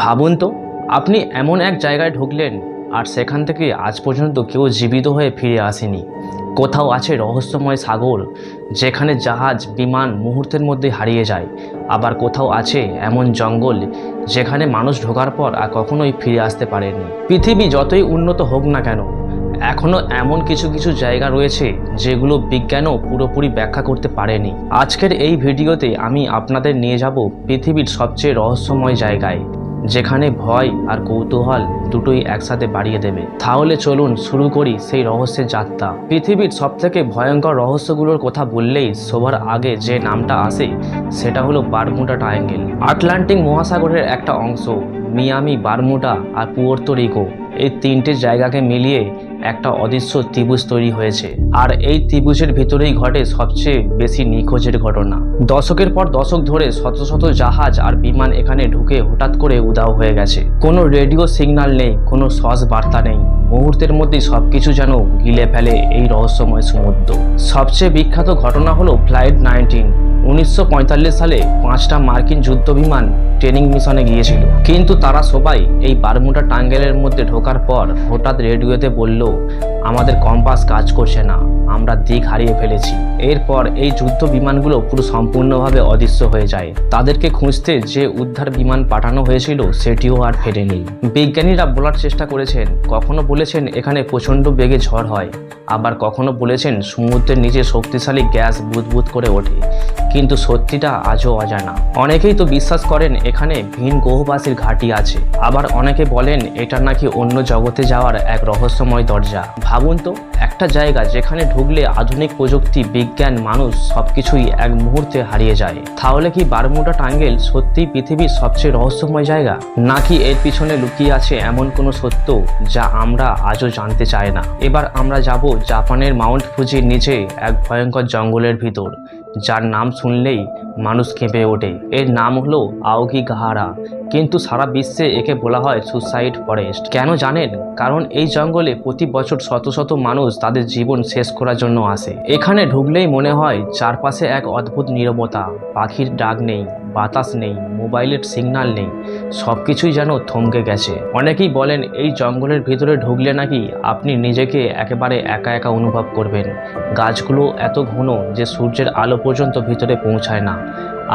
ভাবুন তো, আপনি এমন এক জায়গায় ঢুকলেন আর সেখান থেকে আজ পর্যন্ত কেউ জীবিত হয়ে ফিরে আসেনি। কোথাও আছে রহস্যময় সাগর, যেখানে জাহাজ বিমান মুহূর্তের মধ্যে হারিয়ে যায়। আবার কোথাও আছে এমন জঙ্গল, যেখানে মানুষ ঢোকার পর আর কখনোই ফিরে আসতে পারেনি পৃথিবী যতই উন্নত হোক না কেন এখনও এমন কিছু কিছু জায়গা রয়েছে যেগুলো বিজ্ঞানও পুরোপুরি ব্যাখ্যা করতে পারেনি। আজকের এই ভিডিওতে আমি আপনাদের নিয়ে যাব পৃথিবীর সবচেয়ে রহস্যময় জায়গায়। যেখানে ভয় আর কৌতূহল দুটোই একসাথে বাড়িয়ে দেবে। তাহলে চলুন শুরু করি সেই রহস্যের যাত্রা। পৃথিবীর সবথেকে ভয়ঙ্কর রহস্যগুলোর কথা বললেই সবার আগে যে নামটা আসে, সেটা হলো বারমুটা ট্রায়াঙ্গেল। আটলান্টিক মহাসাগরের একটা অংশ, মিয়ামি বারমুটা আর পুয়ার্তরিকো এই তিনটে জায়গাকে মিলিয়ে একটা অদৃশ্য ত্রিভুজ তৈরি হয়েছে। আর এই ত্রিভুজের ভিতরেই ঘটে সবচেয়ে বেশি নিখোঁজের ঘটনা। দশকের পর দশক ধরে শত শত জাহাজ আর বিমান এখানে ঢুকে হঠাৎ করে উদাও হয়ে গেছে। কোনো রেডিও সিগন্যাল নেই, কোনো সস বার্তা নেই। মুহূর্তের মধ্যেই সবকিছু যেন গিলে ফেলে এই রহস্যময় সমুদ্র। সবচেয়ে বিখ্যাত ঘটনা হলো ফ্লাইট নাইনটিন। উনিশশো পঁয়তাল্লিশ সালে পাঁচটা মার্কিন যুদ্ধ বিমান ট্রেনিং মিশনে গিয়েছিল। কিন্তু তারা সবাই এই বারমুটা টাঙ্গেলের মধ্যে ঢোকার পর হঠাৎ রেডিওতে বলল, আমাদের কম্পাস কাজ করছে না। আমরা দিক হারিয়ে ফেলেছি। এরপর এই যুদ্ধ বিমানগুলো পুরো সম্পূর্ণভাবে অদৃশ্য হয়ে যায়। তাদেরকে খুঁজতে যে উদ্ধার বিমান পাঠানো হয়েছিল, সেটিও আর ফেরেনি। বিজ্ঞানীরা বলার চেষ্টা করেছেন, কখনো বলেছেন এখানে প্রচণ্ড বেগে ঝড় হয়, আবার কখনো বলেছেন সমুদ্রের নিচে শক্তিশালী গ্যাস বুদবুদ করে ওঠে। কিন্তু সত্যিটা আজও অজানা। অনেকেই তো বিশ্বাস করেন এখানে ভিন গ্রহবাসীর ঘাঁটি আছে। আবার অনেকে বলেন এটা নাকি অন্য জগতে যাওয়ার এক রহস্যময় দরজা। ভাবুন তো একটা জায়গা যেখানে ঢুকলে আধুনিক প্রযুক্তি, বিজ্ঞান, মানুষ সবকিছুই এক মুহূর্তে হারিয়ে যায়। তাহলে কি বারমুডা টাঙ্গেল সত্যি পৃথিবীর সবচেয়ে রহস্যময় জায়গা? নাকি এর পিছনে লুকিয়ে আছে এমন কোনো সত্য যা আমরা আজও জানতে চাই না? এবার আমরা যাব জাপানের মাউন্ট ফুজির নিচে এক ভয়ঙ্কর জঙ্গলের ভিতর। যার নাম শুনলেই মানুষ কেঁপে ওঠে। এর নাম হলো আওকি গাহারা কিন্তু সারা বিশ্বে একে বলা হয় সুসাইড ফরেস্ট। কেন জানেন? কারণ এই জঙ্গলে প্রতি বছর শত শত মানুষ তাদের জীবন শেষ করার জন্য আসে। এখানে ঢুকলেই মনে হয় চারপাশে এক অদ্ভুত নিরবতা, পাখির ডাক নেই। বাতাস নেই, মোবাইলের সিগন্যাল নেই সব কিছুই যেন থমকে গেছে। অনেকেই বলেন, এই জঙ্গলের ভিতরে ঢুকলে নাকি আপনি নিজেকে একেবারে একা একা অনুভব করবেন? গাছগুলো এত ঘন যে সূর্যের আলো পর্যন্ত ভিতরে পৌঁছায় না।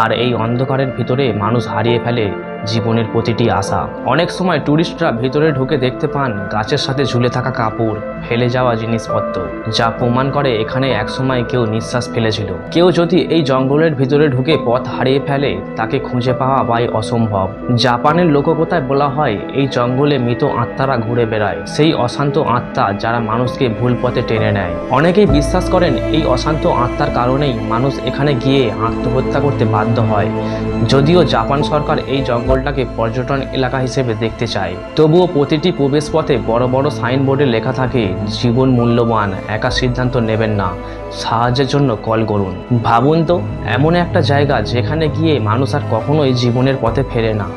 আর এই অন্ধকারের ভিতরে মানুষ হারিয়ে ফেলে জীবনের প্রতিটি আশা। অনেক সময় ট্যুরিস্টরা ভিতরে ঢুকে দেখতে পান গাছের সাথে ঝুলে থাকা কাপড়, ফেলে যাওয়া জিনিসপত্র, যা প্রমাণ করে এখানে একসময় কেউ নিঃশ্বাস ফেলেছিল। কেউ যদি এই জঙ্গলের ভিতরে ঢুকে পথ হারিয়ে ফেলে, তাকে খুঁজে পাওয়া বাই অসম্ভব। জাপানের লোককথায় বলা হয়, এই জঙ্গলে মৃত আত্মারা ঘুরে বেড়ায়। সেই অশান্ত আত্মা যারা মানুষকে ভুল পথে টেনে নেয়। অনেকেই বিশ্বাস করেন, এই অশান্ত আত্মার কারণেই মানুষ এখানে গিয়ে আত্মহত্যা করতে বাধ্য হয়। যদিও জাপান সরকার এই জঙ্গলটাকে পর্যটন এলাকা হিসেবে দেখতে চায়। তবুও প্রতিটি প্রবেশ পথে বড় বড় সাইনবোর্ডে লেখা থাকে, জীবন মূল্যবান, একা সিদ্ধান্ত নেবেন না, সাহায্যের জন্য কল করুন। ভাবুন তো, এমন একটা জায়গা যেখানে গিয়ে মানুষ আর কখনোই জীবনের পথে ফেরে না।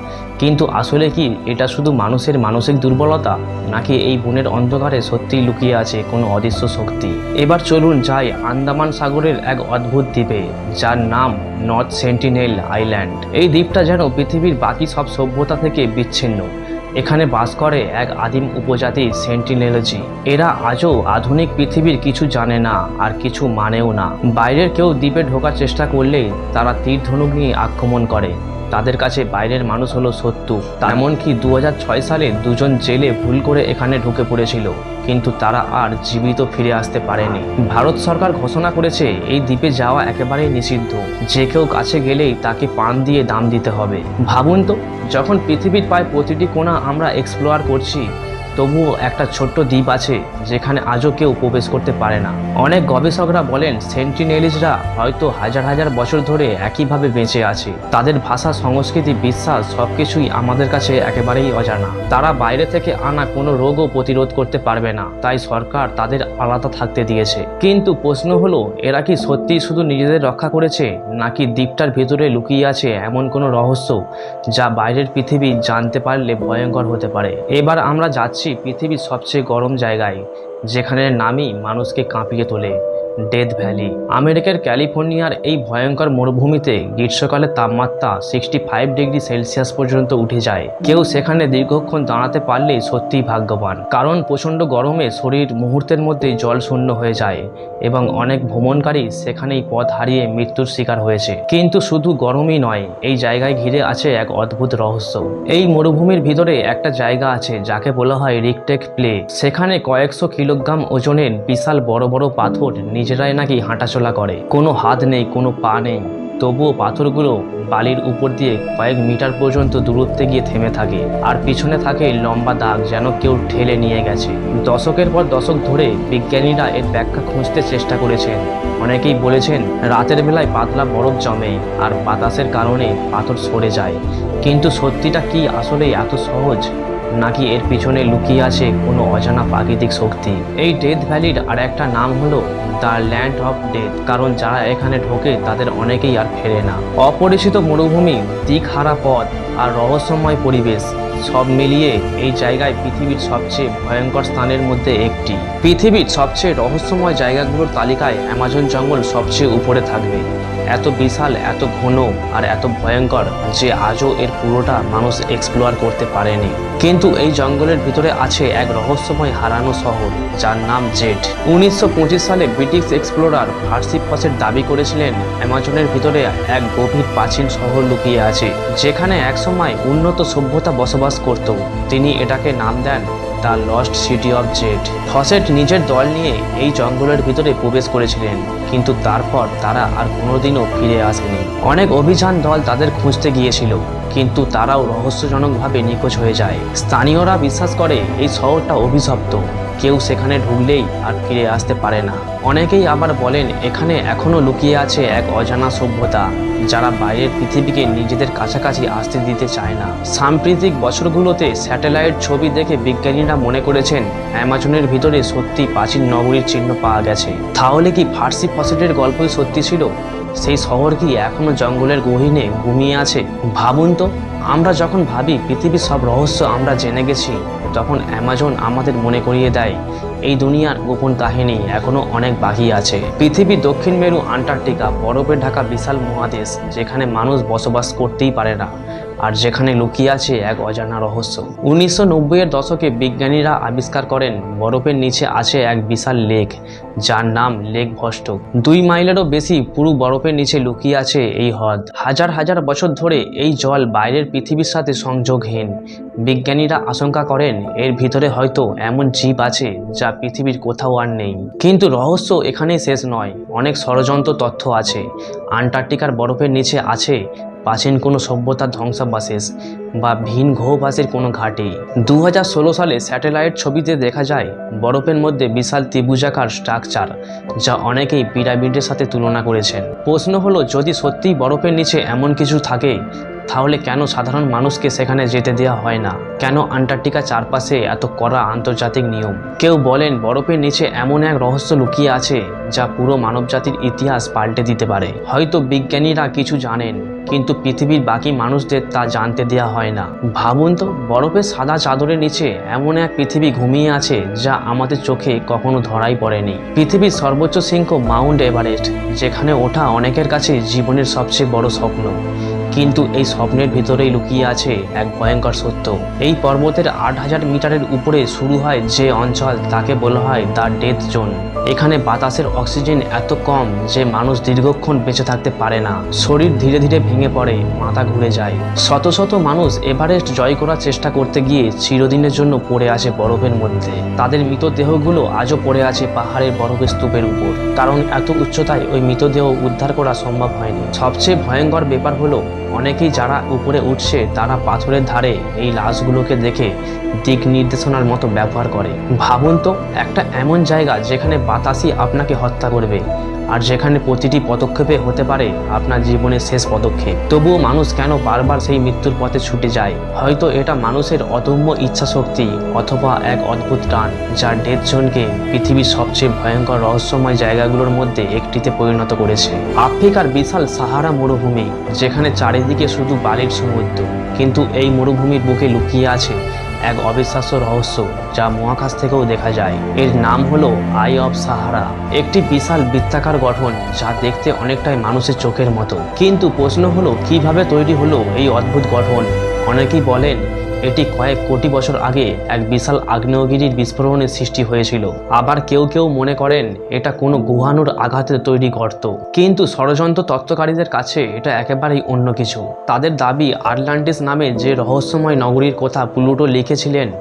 কিন্তু আসলে কি এটা শুধু মানুষের মানসিক দুর্বলতা? নাকি এই বনের অন্ধকারে সত্যিই লুকিয়ে আছে কোনো অদৃশ্য শক্তি? এবার চলুন যাই আন্দামান সাগরের এক অদ্ভুত দ্বীপে, যার নাম নর্থ সেন্টিনেল আইল্যান্ড। এই দ্বীপটা যেন পৃথিবীর বাকি সব সভ্যতা থেকে বিচ্ছিন্ন। এখানে বাস করে এক আদিম উপজাতি সেন্টিনেলজি। এরা আজও আধুনিক পৃথিবীর কিছু জানে না আর কিছু মানেও না। বাইরের কেউ দ্বীপে ঢোকার চেষ্টা করলে তারা তীর ধনুক নিয়ে আক্রমণ করে। তাদের কাছে বাইরের মানুষ হলো শত্রু এমনকি দু হাজার ছয় সালে দুজন জেলে ভুল করে এখানে ঢুকে পড়েছিল, কিন্তু তারা আর জীবিত ফিরে আসতে পারেনি। ভারত সরকার ঘোষণা করেছে, এই দ্বীপে যাওয়া একেবারেই নিষিদ্ধ। যে কেউ কাছে গেলেই তাকে পান দিয়ে দাম দিতে হবে। ভাবুন তো, যখন পৃথিবীর প্রায় প্রতিটি কোণা আমরা এক্সপ্লোয়ার করছি তবুও একটা ছোট্ট দ্বীপ আছে যেখানে আজও কেউ প্রবেশ করতে পারে না। অনেক গবেষকরা বলেন সেন্টিনেলিজরা হয়তো হাজার হাজার বছর ধরে একইভাবে বেঁচে আছে। তাদের ভাষা, সংস্কৃতি, বিশ্বাস সবকিছুই আমাদের কাছে একেবারেই অজানা। তারা বাইরে থেকে আনা কোনো রোগও প্রতিরোধ করতে পারবে না। তাই সরকার তাদের আলাদা থাকতে দিয়েছে। কিন্তু প্রশ্ন হলো, এরা কি সত্যিই শুধু নিজেদের রক্ষা করেছে, নাকি দ্বীপটার ভিতরে লুকিয়ে আছে এমন কোনো রহস্য যা বাইরের পৃথিবী জানতে পারলে ভয়ঙ্কর হতে পারে? এবার আমরা যাচ্ছি পৃথিবীর সবচেয়ে গরম জায়গায় যেখানে নামই মানুষকে কাঁপিয়ে তোলে। ডেথ ভ্যালি আমেরিকার ক্যালিফোর্নিয়ার এই ভয়ঙ্কর মরুভূমিতে গ্রীষ্মকালে তাপমাত্রা সিক্সটি ফাইভ ডিগ্রি সেলসিয়াস পর্যন্ত উঠে যায়। কেউ সেখানে দীর্ঘক্ষণ দাঁড়াতে পারলেই সত্যিই ভাগ্যবান, কারণ প্রচণ্ড গরমে শরীর মুহূর্তের মধ্যেই জল শূন্য হয়ে যায় এবং অনেক ভ্রমণকারী সেখানেই পথ হারিয়ে মৃত্যুর শিকার হয়েছে। কিন্তু শুধু গরমই নয়, এই জায়গায় ঘিরে আছে এক অদ্ভুত রহস্য। এই মরুভূমির ভিতরে একটা জায়গা আছে যাকে বলা হয় রিকটেক প্লে সেখানে কয়েকশো কিলোগ্রাম ওজনের বিশাল বড় বড় পাথর নিজেরাই নাকি হাঁটাচলা করে। কোনো হাত নেই, কোনো পা নেই। তবুও পাথরগুলো বালির উপর দিয়ে কয়েক মিটার পর্যন্ত দূরত্বে গিয়ে থেমে থাকে। আর পিছনে থাকে লম্বা দাগ যেন কেউ ঠেলে নিয়ে গেছে। দশকের পর দশক ধরে বিজ্ঞানীরা এর ব্যাখ্যা খুঁজতে চেষ্টা করেছেন। অনেকেই বলেছেন, রাতের বেলায় পাতলা বরফ জমে আর বাতাসের কারণে পাথর সরে যায়। কিন্তু সত্যিটা কি আসলে এত সহজ? নাকি এর পিছনে লুকিয়ে আছে কোনো অজানা প্রাকৃতিক শক্তি? এই ডেথ ভ্যালির আর একটা নাম হলো দ্য ল্যান্ড অফ ডেথ কারণ যারা এখানে ঢোকে তাদের অনেকেই আর ফেরে না। অপরিচিত মরুভূমি, দিকহারা পথ আর রহস্যময় পরিবেশ সব মিলিয়ে এই জায়গায় পৃথিবীর সবচেয়ে ভয়ঙ্কর স্থানের মধ্যে একটি। পৃথিবীর সবচেয়ে রহস্যময় জায়গাগুলোর তালিকায় অ্যামাজন জঙ্গল সবচেয়ে উপরে থাকবে। এত বিশাল, এত ঘন আর এত ভয়ঙ্কর যে আজও এর পুরোটা মানুষ এক্সপ্লোর করতে পারেনি। কিন্তু এই জঙ্গলের ভিতরে আছে এক রহস্যময় হারানো শহর, যার নাম জেড উনিশশো সালে ব্রিটিশ এক্সপ্লোরার ফার্সি ফসের দাবি করেছিলেন, অ্যামাজনের ভিতরে এক গভীর প্রাচীন শহর লুকিয়ে আছে, যেখানে একসময় উন্নত সভ্যতা বসবাস করত। তিনি এটাকে নাম দেন the lost city of Z Fawcett নিজের দল নিয়ে এই জঙ্গলের ভিতরে প্রবেশ করেছিলেন, কিন্তু তারপর তারা আর কোনোদিনও ফিরে আসেনি। অনেক অভিযান দল তাদের খুঁজতে গিয়েছিল, কিন্তু তারাও রহস্যজনকভাবে নিখোঁজ হয়ে যায়। স্থানীয়রা বিশ্বাস করে এই শহরটা অভিশপ্ত, কেউ সেখানে ঢুকলেই আর ফিরে আসতে পারে না। অনেকেই আবার বলেন, এখানে এখনও লুকিয়ে আছে এক অজানা সভ্যতা। যারা বাইরের পৃথিবীকে নিজেদের কাছাকাছি আসতে দিতে চায় না। সাম্প্রতিক বছরগুলোতে স্যাটেলাইট ছবি দেখে বিজ্ঞানীরা মনে করেছেন, অ্যামাজনের ভিতরে সত্যি প্রাচীন নগরীর চিহ্ন পাওয়া গেছে। তাহলে কি ফার্সি ফসেটের গল্পই সত্যি ছিল? সেই শহর কি এখনও জঙ্গলের গহীনে ঘুমিয়ে আছে? ভাবুন তো, আমরা যখন ভাবি পৃথিবীর সব রহস্য আমরা জেনে গেছি, তখন অ্যামাজন আমাদের মনে করিয়ে দেয় এই দুনিয়ার গোপন কাহিনী এখনও অনেক বাকি আছে। পৃথিবীর দক্ষিণ মেরু আন্টার্কটিকা, বরফে ঢাকা বিশাল মহাদেশ, যেখানে মানুষ বসবাস করতেই পারে না। আর যেখানে লুকিয়ে আছে এক অজানা রহস্য। উনিশশো নব্বইয়ের দশকে বিজ্ঞানীরা আবিষ্কার করেন, বরফের নিচে আছে এক বিশাল লেক, যার নাম লেক ভস্টক দুই মাইলেরও বেশি পুরো বরফের নিচে লুকিয়ে আছে এই হ্রদ। হাজার হাজার বছর ধরে এই জল বাইরের পৃথিবীর সাথে সংযোগহীন। বিজ্ঞানীরা আশঙ্কা করেন, এর ভিতরে হয়তো এমন জীব আছে যা পৃথিবীর কোথাও আর নেই। কিন্তু রহস্য এখানেই শেষ নয়, অনেক ষড়যন্ত্র তথ্য আছে। আন্টার্কটিকার বরফের নিচে আছে প্রাচীন কোনো সভ্যতার ধ্বংসাবশেষ বা ভিন ঘোবাসের কোনো ঘাটে। দু হাজার ষোলো সালে স্যাটেলাইট ছবিতে দেখা যায়, বরফের মধ্যে বিশাল ত্রিভুজাকার স্ট্রাকচার, যা অনেকেই পিরামিডের সাথে তুলনা করেছেন। প্রশ্ন হলো, যদি সত্যিই বরফের নিচে এমন কিছু থাকে তাহলে কেন সাধারণ মানুষকে সেখানে যেতে দেওয়া হয় না? কেন আন্টার্কটিকা চারপাশে এত কড়া আন্তর্জাতিক নিয়ম? কেউ বলেন বরফের নিচে এমন এক রহস্য লুকিয়ে আছে যা পুরো মানবজাতির ইতিহাস পাল্টে দিতে পারে। হয়তো বিজ্ঞানীরা কিছু জানেন, কিন্তু পৃথিবীর বাকি মানুষদের তা জানতে দেওয়া হয় না। ভাবুন তো, বরফের সাদা চাদরের নিচে এমন এক পৃথিবী ঘুমিয়ে আছে যা আমাদের চোখে কখনো ধরাই পড়েনি। পৃথিবীর সর্বোচ্চ শৃঙ্গ মাউন্ট এভারেস্ট, যেখানে ওঠা অনেকের কাছে জীবনের সবচেয়ে বড় স্বপ্ন। কিন্তু এই স্বপ্নের ভিতরেই লুকিয়ে আছে এক ভয়ঙ্কর সত্য। এই পর্বতের আট হাজার মিটারের উপরে শুরু হয় যে অঞ্চল, তাকে বলা হয় দ্য ডেথ জোন। এখানে বাতাসের অক্সিজেন এত কম যে মানুষ দীর্ঘক্ষণ বেঁচে থাকতে পারে না। শরীর ধীরে ধীরে ভেঙে পড়ে, মাথা ঘুরে যায়। শত শত মানুষ এভারেস্ট জয় করার চেষ্টা করতে গিয়ে চিরদিনের জন্য পড়ে আছে বরফের মধ্যে। তাদের মৃতদেহগুলো আজও পড়ে আছে পাহাড়ের বরফের স্তূপের উপর। কারণ এত উচ্চতায় ওই মৃতদেহ উদ্ধার করা সম্ভব হয়নি। সবচেয়ে ভয়ঙ্কর ব্যাপার হলো অনেকেই যারা উপরে উঠছে, তারা পাথরের ধারে এই লাশগুলোকে দেখে দিক নির্দেশনার মতো ব্যবহার করে। ভাবুন তো, একটা এমন জায়গা যেখানে বাতাসই আপনাকে হত্যা করবে। আর যেখানে প্রতিটি পদক্ষেপে হতে পারে আপনার জীবনের শেষ পদক্ষেপ। তবুও মানুষ কেন বারবার সেই মৃত্যুর পথে ছুটে যায়? হয়তো এটা মানুষের অদম্য ইচ্ছাশক্তি অথবা এক অদ্ভুত টান যা ডেথ জোনকে পৃথিবীর সবচেয়ে ভয়ঙ্কর রহস্যময় জায়গাগুলোর মধ্যে একটিতে পরিণত করেছে। আফ্রিকার বিশাল সাহারা মরুভূমি, যেখানে চারিদিকে শুধু বালির সমুদ্র, কিন্তু এই মরুভূমির বুকে লুকিয়ে আছে এক অবিশ্বাস্য রহস্য যা মহাকাশ থেকেও দেখা যায়। এর নাম হলো আই অফ সাহারা। একটি বিশাল বৃত্তাকার গঠন যা দেখতে অনেকটাই মানুষের চোখের মতো। কিন্তু প্রশ্ন হলো, কীভাবে তৈরি হলো এই অদ্ভুত গঠন? অনেকেই বলেন এটি কয়েক কোটি বছর আগে এক বিশাল আগ্নেয়গিরির বিস্ফোরণের সৃষ্টি হয়েছিল। আবার কেউ কেউ মনে করেন, এটা কোনো গুহানুর আঘাতে তৈরি গর্ত। কিন্তু ষড়যন্ত্র তত্ত্বকারীদের কাছে এটা একেবারেই অন্য কিছু। তাদের দাবি আটলান্টিস নামে যে রহস্যময় নগরীর কথা প্লুটো লিখেছিলেন,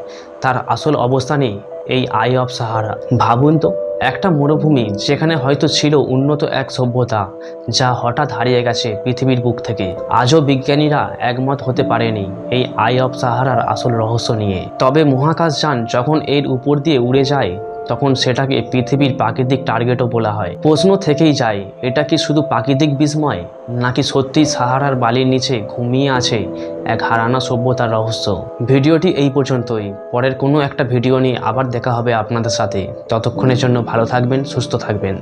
তার আসল অবস্থানই এই আই অফ সাহারা। ভাবুন তো। একটা মরুভূমি যেখানে হয়তো ছিল উন্নত এক সভ্যতা, যা হঠাৎ হারিয়ে গেছে পৃথিবীর বুক থেকে। আজও বিজ্ঞানীরা একমত হতে পারেনি এই আই অফ সাহারার আসল রহস্য নিয়ে। তবে মহাকাশ যান যখন এর উপর দিয়ে উড়ে যায় তখন সেটাকে পৃথিবীর প্রাকৃতিক টার্গেটও বলা হয়। প্রশ্ন থেকেই যায়, এটা কি শুধু প্রাকৃতিক বিস্ময়, নাকি সত্যিই সাহারার বালির নিচে ঘুমিয়ে আছে এক হারানা সভ্যতার রহস্য? ভিডিওটি এই পর্যন্তই। পরের কোনো একটা ভিডিও নিয়ে আবার দেখা হবে আপনাদের সাথে। ততক্ষণের জন্য ভালো থাকবেন, সুস্থ থাকবেন।